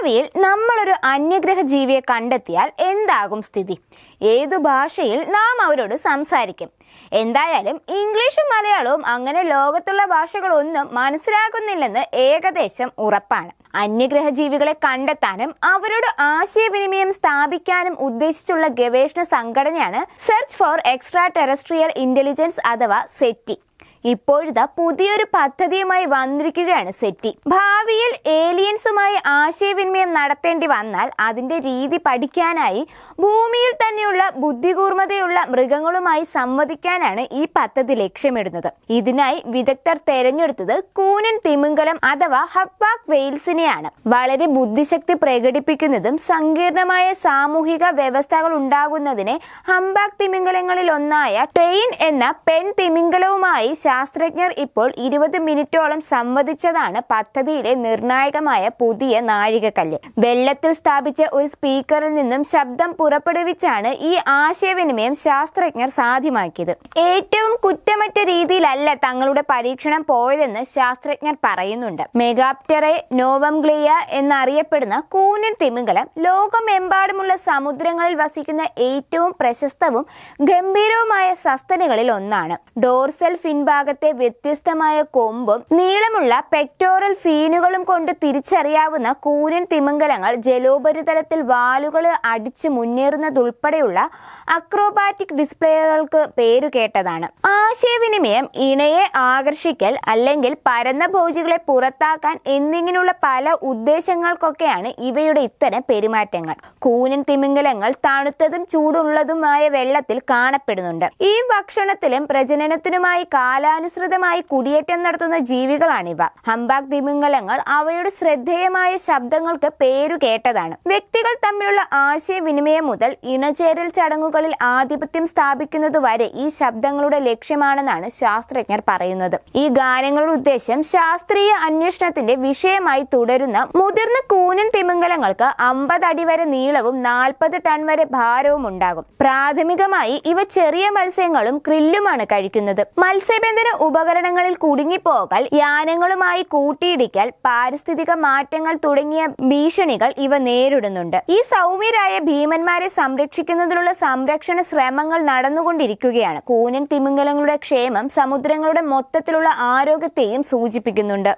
ഭാവിയിൽ നമ്മളൊരു അന്യഗ്രഹ ജീവിയെ കണ്ടെത്തിയാൽ എന്താകും സ്ഥിതി? ഏതു ഭാഷയിൽ നാം അവരോട് സംസാരിക്കും? എന്തായാലും ഇംഗ്ലീഷും മലയാളവും അങ്ങനെ ലോകത്തുള്ള ഭാഷകളൊന്നും മനസ്സിലാകുന്നില്ലെന്ന് ഏകദേശം ഉറപ്പാണ്. അന്യഗ്രഹ ജീവികളെ കണ്ടെത്താനും അവരോട് ആശയവിനിമയം സ്ഥാപിക്കാനും ഉദ്ദേശിച്ചുള്ള ഗവേഷണ സംഘടനയാണ് search for extra terrestrial intelligence അഥവാ സെറ്റി. ഇപ്പോഴിതാ പുതിയൊരു പദ്ധതിയുമായി വന്നിരിക്കുകയാണ് സെറ്റി. ഭാവിയിൽ ഏലിയൻസുമായി ആശയവിനിമയം നടത്തേണ്ടി വന്നാൽ അതിന്റെ രീതി പഠിക്കാനായി ഭൂമിയിൽ തന്നെയുള്ള ബുദ്ധികൂർമ്മതയുള്ള മൃഗങ്ങളുമായി സംവദിക്കാനാണ് ഈ പദ്ധതി ലക്ഷ്യമിടുന്നത്. ഇതിനായി വിദഗ്ധർ തെരഞ്ഞെടുത്തത് കൂനൻ തിമിംഗലം അഥവാ ഹപ്പാക് വെയിൽസിനെയാണ്. വളരെ ബുദ്ധിശക്തി പ്രകടിപ്പിക്കുന്നതും സങ്കീർണമായ സാമൂഹിക വ്യവസ്ഥകൾ ഉണ്ടാകുന്നതിനെ ഹംബാക് തിമിംഗലങ്ങളിൽ ഒന്നായ ടെയിൻ എന്ന പെൺ തിമിംഗലവുമായി ശാസ്ത്രജ്ഞർ ഇപ്പോൾ ഇരുപത് മിനിറ്റോളം സംവദിച്ചതാണ് പദ്ധതിയിലെ നിർണായകമായ പുതിയ നാഴികക്കല്ല്. വെള്ളത്തിൽ സ്ഥാപിച്ച ഒരു സ്പീക്കറിൽ നിന്നും ശബ്ദം പുറപ്പെടുവിച്ചാണ് ഈ ആശയവിനിമയം ശാസ്ത്രജ്ഞർ സാധ്യമാക്കിയത്. ഏറ്റവും കുറ്റമറ്റ രീതിയിലല്ല തങ്ങളുടെ പരീക്ഷണം പോയതെന്ന് ശാസ്ത്രജ്ഞർ പറയുന്നുണ്ട്. മെഗാപ്റ്ററെ നോവംഗ്ലിയ എന്നറിയപ്പെടുന്ന കൂനൻ തിമിംഗലം ലോകമെമ്പാടുമുള്ള സമുദ്രങ്ങളിൽ വസിക്കുന്ന ഏറ്റവും പ്രശസ്തവും ഗംഭീരവുമായ സസ്തനികളിൽ ഒന്നാണ്. ഡോർസൽ ഫിൻഭാഗത്തെ വ്യത്യസ്തമായ കൊമ്പും നീളമുള്ള പെക്ടോറൽ ഫീനുകളും കൊണ്ട് തിരിച്ചറിയാവുന്ന കൂനൻ തിമിംഗലങ്ങൾ ജലോപരിതലത്തിൽ വാലുകൾ അടിച്ചു മുന്നേറുന്നതുൾപ്പെടെയുള്ള അക്രോബാറ്റിക് ഡിസ്പ്ലേകൾക്ക് പേരുകേട്ടതാണ് ആശയവിനിമയം ഇണയെ ആകർഷിക്കൽ അല്ലെങ്കിൽ പരന്ന ഭോജികളെ പുറത്താക്കാൻ എന്നിങ്ങനെയുള്ള പല ഉദ്ദേശങ്ങൾക്കൊക്കെയാണ് ഇവയുടെ ഇത്തരം പെരുമാറ്റങ്ങൾ. കൂനൻ തിമിംഗലങ്ങൾ തണുത്തതും ചൂടുള്ളതുമായ വെള്ളത്തിൽ കാണപ്പെടുന്നുണ്ട്. ഈ ഭക്ഷണത്തിലും പ്രജനനത്തിനുമായി കാലാനുസൃതമായി കുടിയേറ്റം നടത്തുന്ന ജീവികളാണിവ. ഹംബാക് തിമിംഗലങ്ങൾ അവയുടെ ശ്രദ്ധേയമായ ശബ്ദങ്ങൾക്ക് പേരു കേട്ടതാണ്. വ്യക്തികൾ തമ്മിലുള്ള ആശയവിനിമയം മുതൽ ഇണചേരൽ ചടങ്ങുകളിൽ ആധിപത്യം സ്ഥാപിക്കുന്നതുവരെ ഈ ശബ്ദങ്ങളുടെ ലക്ഷ്യമാണെന്നാണ് ശാസ്ത്രജ്ഞർ പറയുന്നത്. ഈ ഗാനങ്ങളുടെ ഉദ്ദേശം ശാസ്ത്രീയ അന്വേഷണത്തിന്റെ വിഷയമായി തുടരുന്ന മുതിർന്ന കൂനൻ തിമിംഗലങ്ങൾക്ക് അമ്പത് അടി വരെ നീളവും നാൽപ്പത് ടൺ വരെ ഭാരവും ഉണ്ടാകും. പ്രാഥമികമായി ഇവ ചെറിയ മത്സ്യങ്ങളും ക്രില്ലുമാണ് കഴിക്കുന്നത്. മത്സ്യബന്ധന ഇത്തര ഉപകരണങ്ങളിൽ കുടുങ്ങിപ്പോകൽ യാനങ്ങളുമായി കൂട്ടിയിടിക്കൽ പാരിസ്ഥിതിക മാറ്റങ്ങൾ തുടങ്ങിയ ഭീഷണികൾ ഇവ നേരിടുന്നുണ്ട്. ഈ സൗമ്യരായ ഭീമന്മാരെ സംരക്ഷിക്കുന്നതിനുള്ള സംരക്ഷണ ശ്രമങ്ങൾ നടന്നുകൊണ്ടിരിക്കുകയാണ്. കൂനൻ തിമിംഗലങ്ങളുടെ ക്ഷേമം സമുദ്രങ്ങളുടെ മൊത്തത്തിലുള്ള ആരോഗ്യത്തെയും സൂചിപ്പിക്കുന്നുണ്ട്.